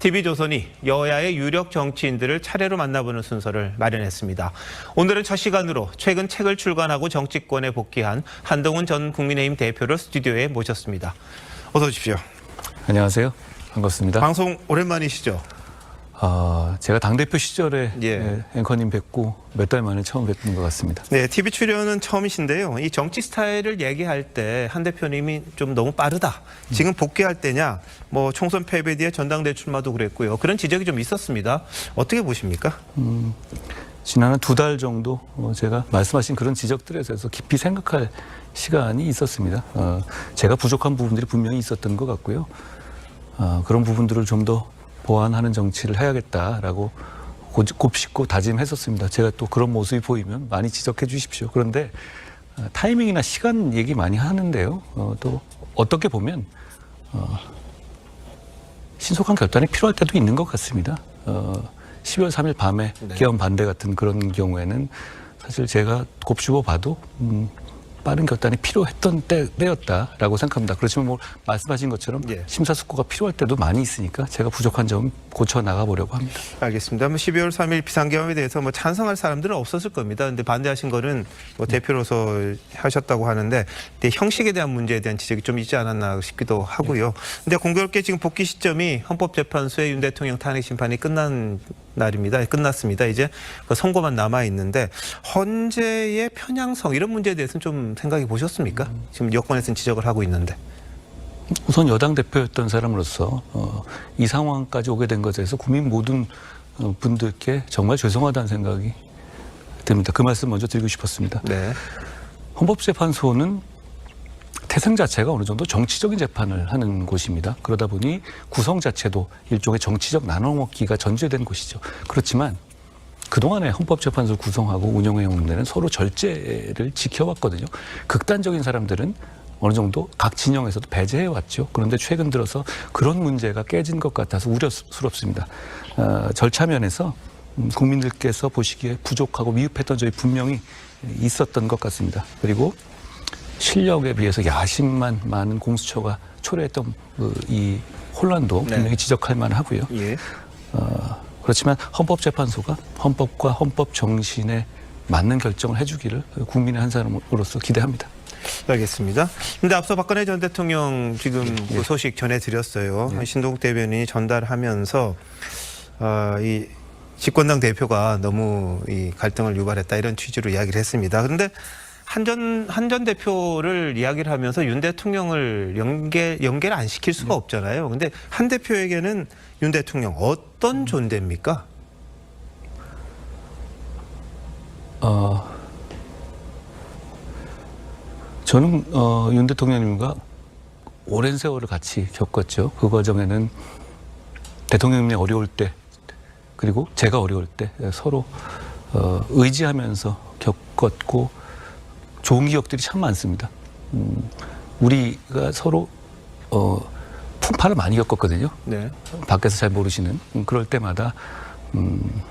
TV조선이 여야의 유력 정치인들을 차례로 만나보는 순서를 마련했습니다. 오늘은 첫 시간으로 최근 책을 출간하고 정치권에 복귀한 한동훈 전 국민의힘 대표를 스튜디오에 모셨습니다. 어서 오십시오. 안녕하세요. 반갑습니다. 방송 오랜만이시죠? 아, 제가 당대표 시절에 예. 예, 앵커님 뵙고 몇 달 만에 처음 뵙는 것 같습니다. 네, TV 출연은 처음이신데요. 이 정치 스타일을 얘기할 때 한 대표님이 좀 너무 빠르다. 지금 복귀할 때냐? 뭐 총선 패배 뒤에 전당대 출마도 그랬고요. 그런 지적이 좀 있었습니다. 어떻게 보십니까? 지난 두 달 정도 어, 제가 말씀하신 그런 지적들에 대해서 깊이 생각할 시간이 있었습니다. 어, 제가 부족한 부분들이 분명히 있었던 것 같고요. 어, 그런 부분들을 좀더 보완하는 정치를 해야겠다라고 고- 곱씹고 다짐했었습니다. 제가 또 그런 모습이 보이면 많이 지적해 주십시오. 그런데 어, 타이밍이나 시간 얘기 많이 하는데요. 어, 또 어떻게 보면 어, 신속한 결단이 필요할 때도 있는 것 같습니다. 어, 12월 3일 밤에 네. 개헌 반대 같은 그런 경우에는 사실 제가 곱씹어 봐도 음, 빠른 결단이 필요했던 때, 때였다라고 생각합니다. 그렇지만 뭐 말씀하신 것처럼 예. 심사숙고가 필요할 때도 많이 있으니까 제가 부족한 점 고쳐 나가 보려고 합니다. 알겠습니다. 뭐 12월 3일 비상계엄에 대해서 뭐 찬성할 사람들은 없었을 겁니다. 근데 반대하신 거는 뭐 대표로서 하셨다고 하는데 형식에 대한 문제에 대한 지적이 좀 있지 않았나 싶기도 하고요. 근데 공교롭게 지금 복귀 시점이 헌법재판소의 윤 대통령 탄핵 심판이 끝난 날입니다. 끝났습니다. 이제 그 선고만 남아 있는데 헌재의 편향성 이런 문제에 대해서는 좀 생각해 보셨습니까? 지금 여권에서는 지적을 하고 있는데. 우선 여당 대표였던 사람으로서 어, 이 상황까지 오게 된 것에 대해서 국민 모든 어, 분들께 정말 죄송하다는 생각이 듭니다. 그 말씀 먼저 드리고 싶었습니다. 네. 헌법재판소는 태생 자체가 어느 정도 정치적인 재판을 하는 곳입니다. 그러다 보니 구성 자체도 일종의 정치적 나눠먹기가 전제된 곳이죠. 그렇지만 그동안에 헌법재판소를 구성하고 운영해 온 데는 서로 절제를 지켜왔거든요. 극단적인 사람들은 어느 정도 각 진영에서도 배제해 왔죠. 그런데 최근 들어서 그런 문제가 깨진 것 같아서 우려스럽습니다. 어, 절차 면에서 음, 국민들께서 보시기에 부족하고 미흡했던 점이 분명히 있었던 것 같습니다. 그리고 실력에 비해서 야심만 많은 공수처가 초래했던 그 이 혼란도 네. 분명히 지적할 만하고요. 예. 어, 그렇지만 헌법재판소가 헌법과 헌법 정신에 맞는 결정을 해주기를 국민의 한 사람으로서 기대합니다. 알겠습니다. 근데 앞서 박근혜 전 대통령 지금 그 소식 전해드렸어요. 신동욱 대변인이 전달하면서 어, 이 집권당 대표가 너무 이 갈등을 유발했다 이런 취지로 이야기를 했습니다. 그런데 한전 한전 대표를 이야기를 하면서 윤 대통령을 연계 연계를 안 시킬 수가 없잖아요. 근데 한 대표에게는 윤 대통령 어떤 존재입니까? 어, 저는 어, 윤 대통령님과 오랜 세월을 같이 겪었죠. 그 과정에는 대통령님이 어려울 때 그리고 제가 어려울 때 서로 어, 의지하면서 겪었고 좋은 기억들이 참 많습니다. 음, 우리가 서로 어, 풍파를 많이 겪었거든요. 네. 밖에서 잘 모르시는 음, 그럴 때마다 음,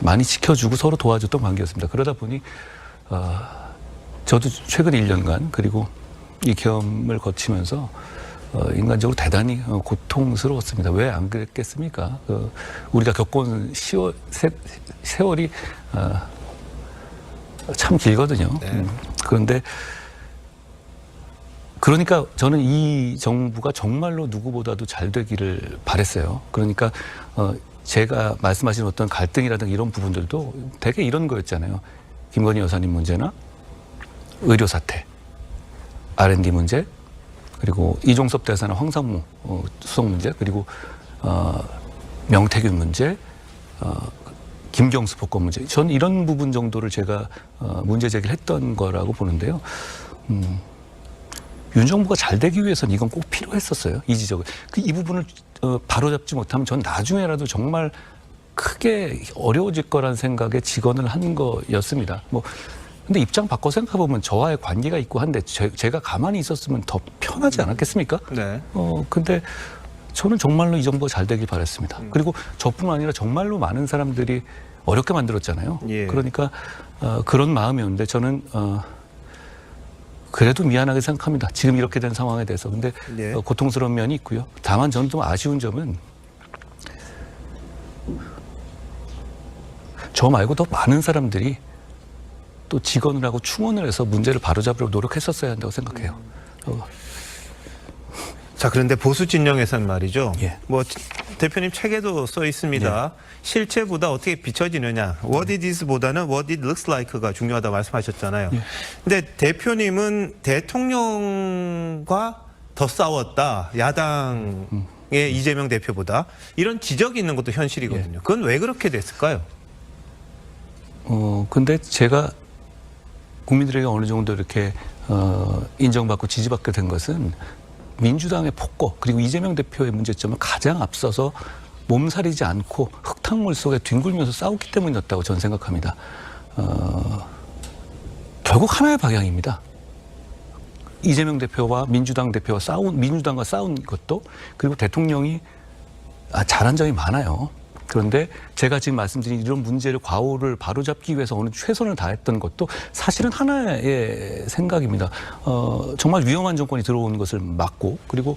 많이 지켜주고 서로 도와줬던 관계였습니다. 그러다 보니 어, 저도 최근 1년간 그리고 이 경험을 거치면서 어, 인간적으로 대단히 어, 고통스러웠습니다. 왜 안 그랬겠습니까? 그 우리가 겪어온 시월, 세, 세월이 어, 참 길거든요. 네. 음, 그런데 그러니까 저는 이 정부가 정말로 누구보다도 잘 되기를 바랬어요. 그러니까 어 제가 말씀하신 어떤 갈등이라든가 이런 부분들도 되게 이런 거였잖아요. 김건희 여사님 문제나 의료 사태, R&D 문제, 그리고 이종섭 대사나 황상무 어, 수석 문제, 그리고 어, 명태균 문제, 어, 김경수 복권 문제. 전 이런 부분 정도를 제가 어, 문제 제기를 했던 거라고 보는데요. 음, 윤 정부가 잘 되기 위해서는 이건 꼭 필요했었어요. 이 지적을. 그 이 부분을 어, 바로잡지 못하면 전 나중에라도 정말 크게 어려워질 거란 생각에 직언을 한 거였습니다. 뭐 근데 입장 바꿔 생각해 보면 저와의 관계가 있고 한데 제, 제가 가만히 있었으면 더 편하지 않았겠습니까? 네. 어 근데 저는 정말로 이 정부가 잘 되길 바랬습니다. 그리고 저뿐만 아니라 정말로 많은 사람들이 어렵게 만들었잖아요. 예. 그러니까 어, 그런 마음이었는데 저는 어, 그래도 미안하게 생각합니다. 지금 이렇게 된 상황에 대해서. 근데 네. 어, 고통스러운 면이 있고요. 다만 저는 좀 아쉬운 점은 저 말고 더 많은 사람들이 또 직원을 하고 충원을 해서 문제를 바로잡으려고 노력했었어야 한다고 생각해요. 어, 자, 그런데 보수 진영에서는 말이죠. 예. 뭐 대표님 책에도 써 있습니다. 실체보다 어떻게 비춰지느냐. What it is보다는 what it looks like가 중요하다 말씀하셨잖아요. 예. 근데 대표님은 대통령과 더 싸웠다. 야당의 이재명 대표보다 이런 지적이 있는 것도 현실이거든요. 그건 왜 그렇게 됐을까요? 어, 근데 제가 국민들에게 어느 정도 이렇게 어, 인정받고 지지받게 된 것은 민주당의 폭거 그리고 이재명 대표의 문제점을 가장 앞서서 몸살이지 않고 흙탕물 속에 뒹굴면서 싸웠기 때문이었다고 저는 생각합니다. 어, 결국 하나의 방향입니다. 이재명 대표와 민주당 대표와 싸운 민주당과 싸운 것도 그리고 대통령이 아, 잘한 점이 많아요. 그런데 제가 지금 말씀드린 이런 문제를 과오를 바로잡기 위해서 어느 최선을 다했던 것도 사실은 하나의 생각입니다. 어, 정말 위험한 정권이 들어오는 것을 막고 그리고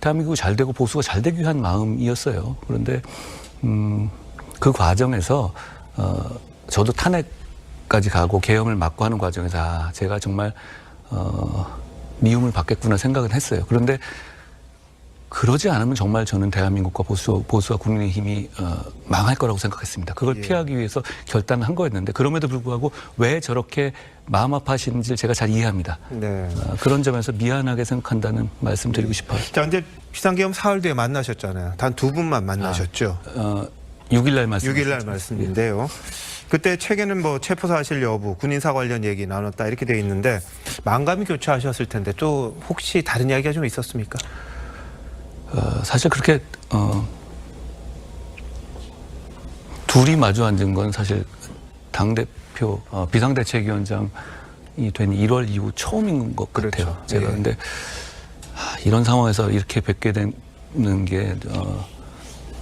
대한민국이 잘 되고 보수가 잘 되기 위한 마음이었어요. 그런데 음, 그 과정에서 어, 저도 탄핵까지 가고 계엄을 막고 하는 과정에서 아, 제가 정말 어, 미움을 받겠구나 생각은 했어요. 그런데 그러지 않으면 정말 저는 대한민국과 보수, 보수와 국민의힘이 어, 망할 거라고 생각했습니다. 그걸 예. 피하기 위해서 결단을 한 거였는데 그럼에도 불구하고 왜 저렇게 마음 아파하시는지 제가 잘 이해합니다. 네. 어, 그런 점에서 미안하게 생각한다는 말씀 드리고 싶어요. 자, 근데 비상계엄 사흘 뒤에 만나셨잖아요. 단 두 분만 만나셨죠. 어, 6일날 말씀. 6일날 말씀인데요. 그때 책에는 뭐 체포 사실 여부, 군인사 관련 얘기 나눴다 이렇게 돼 있는데 망감이 교차하셨을 텐데 또 혹시 다른 이야기가 좀 있었습니까? 어, 사실 그렇게 어, 둘이 마주 앉은 건 사실 당 대표 어, 비상대책위원장이 된 1월 이후 처음인 것 같아요. 그렇죠. 제가 예. 근데 아, 이런 상황에서 이렇게 뵙게 되는 게 어,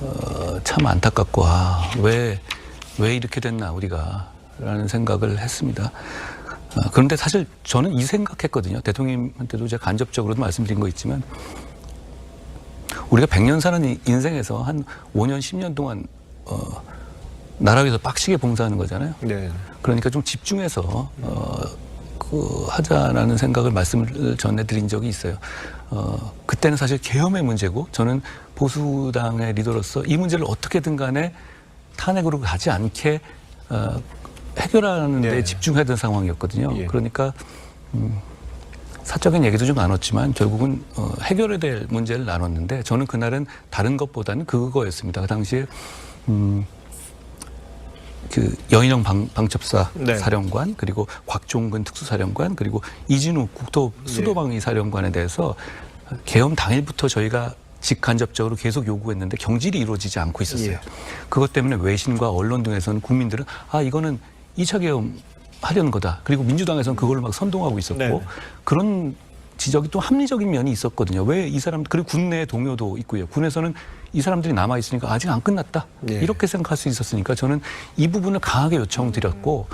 어, 참 안타깝고 아, 왜, 왜 이렇게 됐나 우리가 라는 생각을 했습니다. 아, 그런데 사실 저는 이 생각했거든요. 대통령한테도 제가 간접적으로도 말씀드린 거 있지만 우리가 100년 사는 이- 인생에서 한 5년, 10년 동안 어, 나라 위해서 빡시게 봉사하는 거잖아요. 네. 그러니까 좀 집중해서 어, 그 하자라는 생각을 말씀을 전해드린 적이 있어요. 어, 그때는 사실 계엄의 문제고 저는 보수당의 리더로서 이 문제를 어떻게든 간에 탄핵으로 가지 않게 어, 해결하는 데 네. 집중해야 되는 상황이었거든요. 예. 그러니까 음, 사적인 얘기도 좀 나눴지만 결국은 어, 해결해야 될 문제를 나눴는데 저는 그날은 다른 것보다는 그거였습니다. 그 당시에 음, 그 여인영 방, 방첩사 네. 사령관 그리고 곽종근 특수사령관 그리고 이진우 국토 수도방위 사령관에 대해서 계엄 당일부터 저희가 직간접적으로 계속 요구했는데 경질이 이루어지지 않고 있었어요. 예. 그것 때문에 외신과 언론 등에서는 국민들은 아 이거는 2차 계엄 하려는 거다. 그리고 민주당에서는 그걸 막 선동하고 있었고 네. 그런 지적이 또 합리적인 면이 있었거든요. 왜 이 사람 그리고 군내 동요도 있고요. 군에서는 이 사람들이 남아 있으니까 아직 안 끝났다. 네. 이렇게 생각할 수 있었으니까 저는 이 부분을 강하게 요청드렸고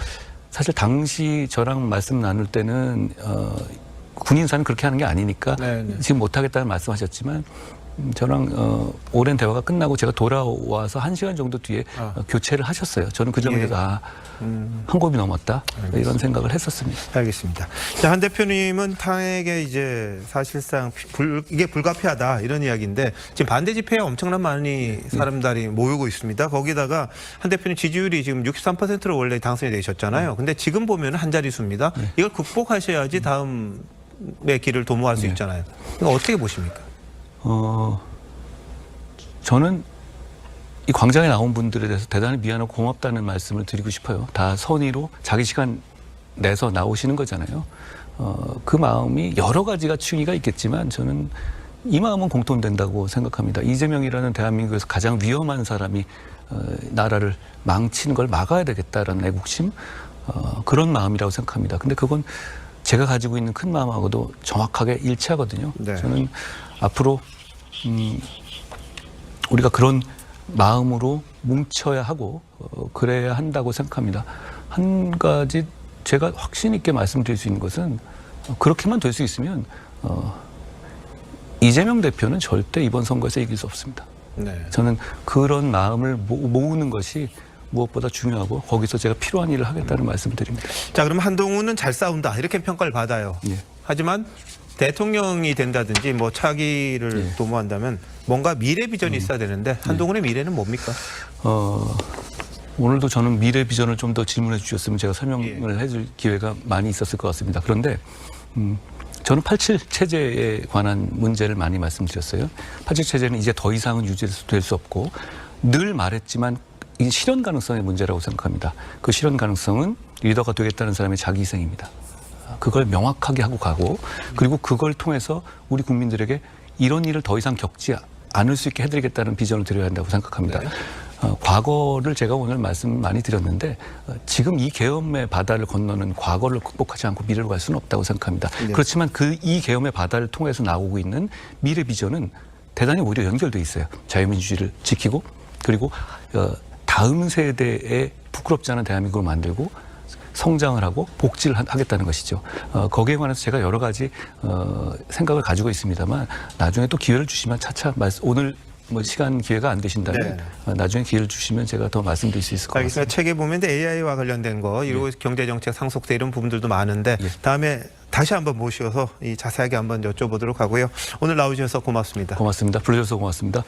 사실 당시 저랑 말씀 나눌 때는 어, 군인사는 그렇게 하는 게 아니니까 네, 네. 지금 못하겠다는 말씀하셨지만 음, 저랑 어, 오랜 대화가 끝나고 제가 돌아와서 한 시간 정도 뒤에 아. 어, 교체를 하셨어요. 저는 그 점에 예. 대해서 아, 음, 한 곱이 넘었다 이런 생각을 했었습니다. 알겠습니다. 자, 한 대표님은 탄핵에 이제 사실상 불, 이게 불가피하다 이런 이야기인데 지금 반대 집회에 엄청난 많이 사람들이 모이고 있습니다. 거기다가 한 대표님 지지율이 지금 63%로 원래 당선이 되셨잖아요. 근데 지금 보면 한 자릿수입니다. 이걸 극복하셔야지 다음의 길을 도모할 수 있잖아요. 이거 어떻게 보십니까? 어, 저는 이 광장에 나온 분들에 대해서 대단히 미안하고 고맙다는 말씀을 드리고 싶어요. 다 선의로 자기 시간 내서 나오시는 거잖아요. 어, 그 마음이 여러 가지가 추이가 있겠지만 저는 이 마음은 공통된다고 생각합니다. 이재명이라는 대한민국에서 가장 위험한 사람이 어, 나라를 망치는 걸 막아야 되겠다라는 애국심 어, 그런 마음이라고 생각합니다. 근데 그건 제가 가지고 있는 큰 마음하고도 정확하게 일치하거든요. 네. 저는 앞으로 음, 우리가 그런 마음으로 뭉쳐야 하고 어, 그래야 한다고 생각합니다. 한 가지 제가 확신 있게 말씀드릴 수 있는 것은 어, 그렇게만 될 수 있으면 어, 이재명 대표는 절대 이번 선거에서 이길 수 없습니다. 네. 저는 그런 마음을 모- 모으는 것이 무엇보다 중요하고 거기서 제가 필요한 일을 하겠다는 말씀을 드립니다. 자, 그럼 한동훈은 잘 싸운다 이렇게 평가를 받아요. 예. 하지만 대통령이 된다든지 뭐 차기를 예. 도모한다면 뭔가 미래 비전이 있어야 되는데 한동훈의 미래는 뭡니까? 어, 오늘도 저는 미래 비전을 좀 더 질문해 주셨으면 제가 설명을 해줄 기회가 많이 있었을 것 같습니다. 그런데 음, 저는 87 체제에 관한 문제를 많이 말씀드렸어요. 87 체제는 이제 더 이상은 유지될 수 없고 늘 말했지만 이 실현 가능성의 문제라고 생각합니다. 그 실현 가능성은 리더가 되겠다는 사람의 자기 희생입니다. 그걸 명확하게 하고 가고 그리고 그걸 통해서 우리 국민들에게 이런 일을 더 이상 겪지 않을 수 있게 해드리겠다는 비전을 드려야 한다고 생각합니다. 어, 과거를 제가 오늘 말씀 많이 드렸는데 어, 지금 이 계엄의 바다를 건너는 과거를 극복하지 않고 미래로 갈 수는 없다고 생각합니다. 네. 그렇지만 그 이 계엄의 바다를 통해서 나오고 있는 미래 비전은 대단히 오히려 연결돼 있어요. 자유민주주의를 지키고 그리고 어, 다음 세대에 부끄럽지 않은 대한민국을 만들고 성장을 하고 복지를 하- 하겠다는 것이죠. 어, 거기에 관해서 제가 여러 가지 어, 생각을 가지고 있습니다만 나중에 또 기회를 주시면 차차 말씀, 오늘 뭐 시간 기회가 안 되신다면 네. 어, 나중에 기회를 주시면 제가 더 말씀드릴 수 있을 것 같습니다. 알겠습니다. 책에 보면 AI와 관련된 거, 그리고 경제정책 상속세 이런 부분들도 많은데 예. 다음에 다시 한번 모셔서 이 자세하게 한번 여쭤보도록 하고요. 오늘 나오셔서 고맙습니다. 고맙습니다. 불러주셔서 고맙습니다.